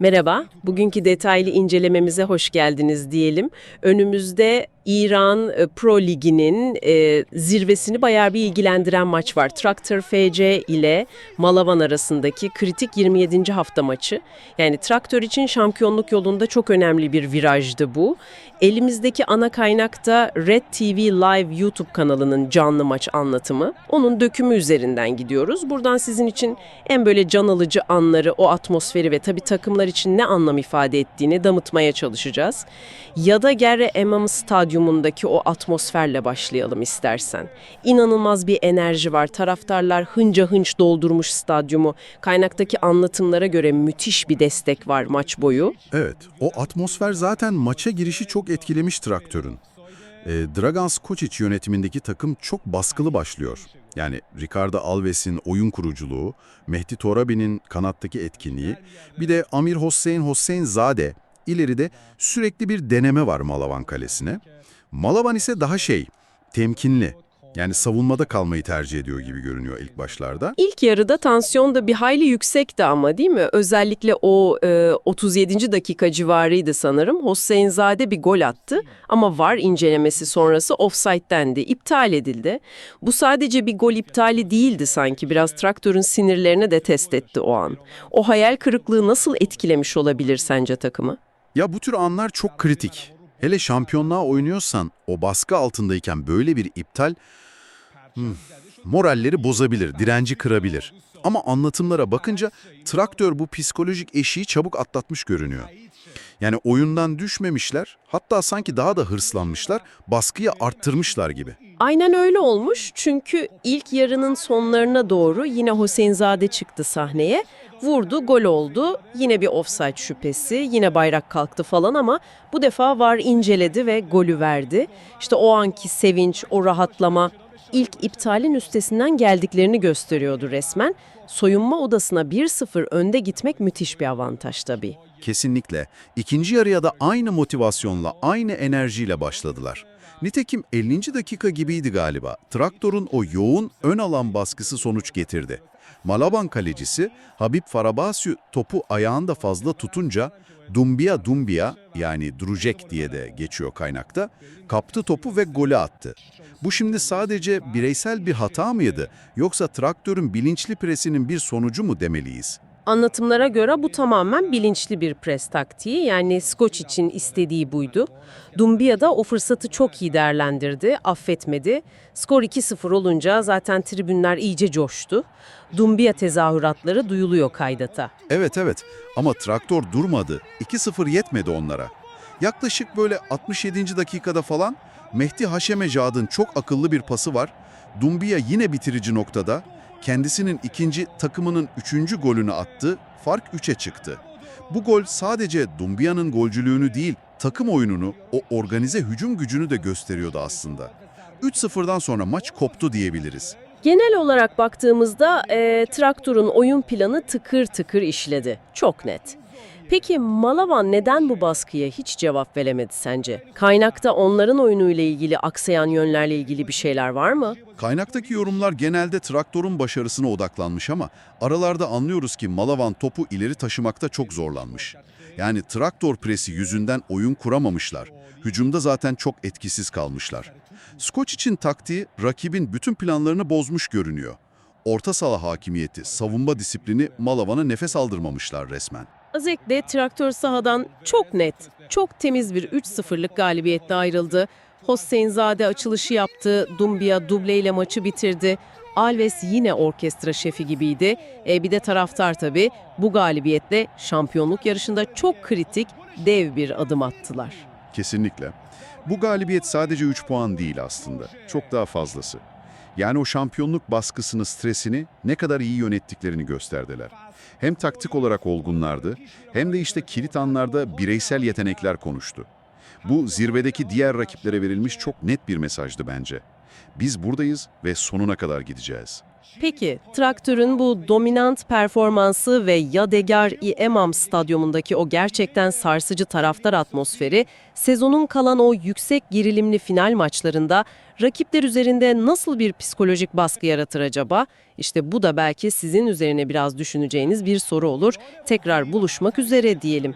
Merhaba, bugünkü detaylı incelememize hoş geldiniz diyelim. Önümüzde İran e, Pro Ligi'nin e, zirvesini bayağı bir ilgilendiren maç var. Traktör FC ile Malavan arasındaki kritik 27. hafta maçı. Yani Traktör için şampiyonluk yolunda çok önemli bir virajdı bu. Elimizdeki ana kaynak da Red TV Live YouTube kanalının canlı maç anlatımı. Onun dökümü üzerinden gidiyoruz. Buradan sizin için en böyle can alıcı anları, o atmosferi ve tabii takımlar için ne anlam ifade ettiğini damıtmaya çalışacağız. Ya da Gerre Emam Stadyumundaki o atmosferle başlayalım istersen. İnanılmaz bir enerji var. Taraftarlar hınca hınç doldurmuş stadyumu. Kaynaktaki anlatımlara göre müthiş bir destek var maç boyu. Evet, o atmosfer zaten maça girişi çok etkilemiş traktörün. E, Dragan Skocic yönetimindeki takım çok baskılı başlıyor. Yani Ricardo Alves'in oyun kuruculuğu, Mehdi Torabi'nin kanattaki etkinliği, bir de Amir Hossein Hossein Zade, ileride sürekli bir deneme var Malavan kalesine. Malavan ise daha şey, temkinli. Yani savunmada kalmayı tercih ediyor gibi görünüyor ilk başlarda. İlk yarıda tansiyon da bir hayli yüksekti ama değil mi? Özellikle o e, 37. dakika civarıydı sanırım. Hosseinzade bir gol attı ama VAR incelemesi sonrası offside'dendi, iptal edildi. Bu sadece bir gol iptali değildi sanki. Biraz traktörün sinirlerine de test etti o an. O hayal kırıklığı nasıl etkilemiş olabilir sence takımı? Ya bu tür anlar çok kritik. Hele şampiyonluğa oynuyorsan o baskı altındayken böyle bir iptal hmm, moralleri bozabilir, direnci kırabilir. Ama anlatımlara bakınca traktör bu psikolojik eşiği çabuk atlatmış görünüyor. Yani oyundan düşmemişler, hatta sanki daha da hırslanmışlar, baskıyı arttırmışlar gibi. Aynen öyle olmuş çünkü ilk yarının sonlarına doğru yine Hüseyinzade çıktı sahneye. Vurdu, gol oldu. Yine bir offside şüphesi, yine bayrak kalktı falan ama bu defa VAR inceledi ve golü verdi. İşte o anki sevinç, o rahatlama ilk iptalin üstesinden geldiklerini gösteriyordu resmen. Soyunma odasına 1-0 önde gitmek müthiş bir avantaj tabii. Kesinlikle. İkinci yarıya da aynı motivasyonla, aynı enerjiyle başladılar. Nitekim 50. dakika gibiydi galiba. Traktörün o yoğun ön alan baskısı sonuç getirdi. Malaban kalecisi Habib Farabasyu topu ayağında fazla tutunca Dumbia Dumbia yani Drucek diye de geçiyor kaynakta kaptı topu ve golü attı. Bu şimdi sadece bireysel bir hata mıydı yoksa traktörün bilinçli presinin bir sonucu mu demeliyiz? Anlatımlara göre bu tamamen bilinçli bir pres taktiği. Yani Skoç için istediği buydu. Dumbia da o fırsatı çok iyi değerlendirdi, affetmedi. Skor 2-0 olunca zaten tribünler iyice coştu. Dumbia tezahüratları duyuluyor kaydata. Evet evet ama traktör durmadı. 2-0 yetmedi onlara. Yaklaşık böyle 67. dakikada falan Mehdi Haşemecad'ın çok akıllı bir pası var. Dumbia yine bitirici noktada. Kendisinin ikinci takımının üçüncü golünü attı. Fark 3'e çıktı. Bu gol sadece Dumbia'nın golcülüğünü değil, takım oyununu, o organize hücum gücünü de gösteriyordu aslında. 3-0'dan sonra maç koptu diyebiliriz. Genel olarak baktığımızda e, traktörün oyun planı tıkır tıkır işledi. Çok net. Peki Malavan neden bu baskıya hiç cevap veremedi sence? Kaynakta onların oyunuyla ilgili aksayan yönlerle ilgili bir şeyler var mı? Kaynaktaki yorumlar genelde traktörün başarısına odaklanmış ama aralarda anlıyoruz ki Malavan topu ileri taşımakta çok zorlanmış. Yani traktör presi yüzünden oyun kuramamışlar. Hücumda zaten çok etkisiz kalmışlar. Skoç için taktiği rakibin bütün planlarını bozmuş görünüyor. Orta saha hakimiyeti, savunma disiplini Malavan'a nefes aldırmamışlar resmen. Özellikle traktör sahadan çok net, çok temiz bir 3-0'lık galibiyetle ayrıldı. Hosseinzade açılışı yaptı, Dumbia dubleyle maçı bitirdi. Alves yine orkestra şefi gibiydi. E, bir de taraftar tabii bu galibiyetle şampiyonluk yarışında çok kritik dev bir adım attılar. Kesinlikle. Bu galibiyet sadece 3 puan değil aslında. Çok daha fazlası. Yani o şampiyonluk baskısını, stresini ne kadar iyi yönettiklerini gösterdiler. Hem taktik olarak olgunlardı, hem de işte kilit anlarda bireysel yetenekler konuştu. Bu zirvedeki diğer rakiplere verilmiş çok net bir mesajdı bence. Biz buradayız ve sonuna kadar gideceğiz. Peki, traktörün bu dominant performansı ve Yadegar-i Emam stadyumundaki o gerçekten sarsıcı taraftar atmosferi, sezonun kalan o yüksek gerilimli final maçlarında rakipler üzerinde nasıl bir psikolojik baskı yaratır acaba? İşte bu da belki sizin üzerine biraz düşüneceğiniz bir soru olur. Tekrar buluşmak üzere diyelim.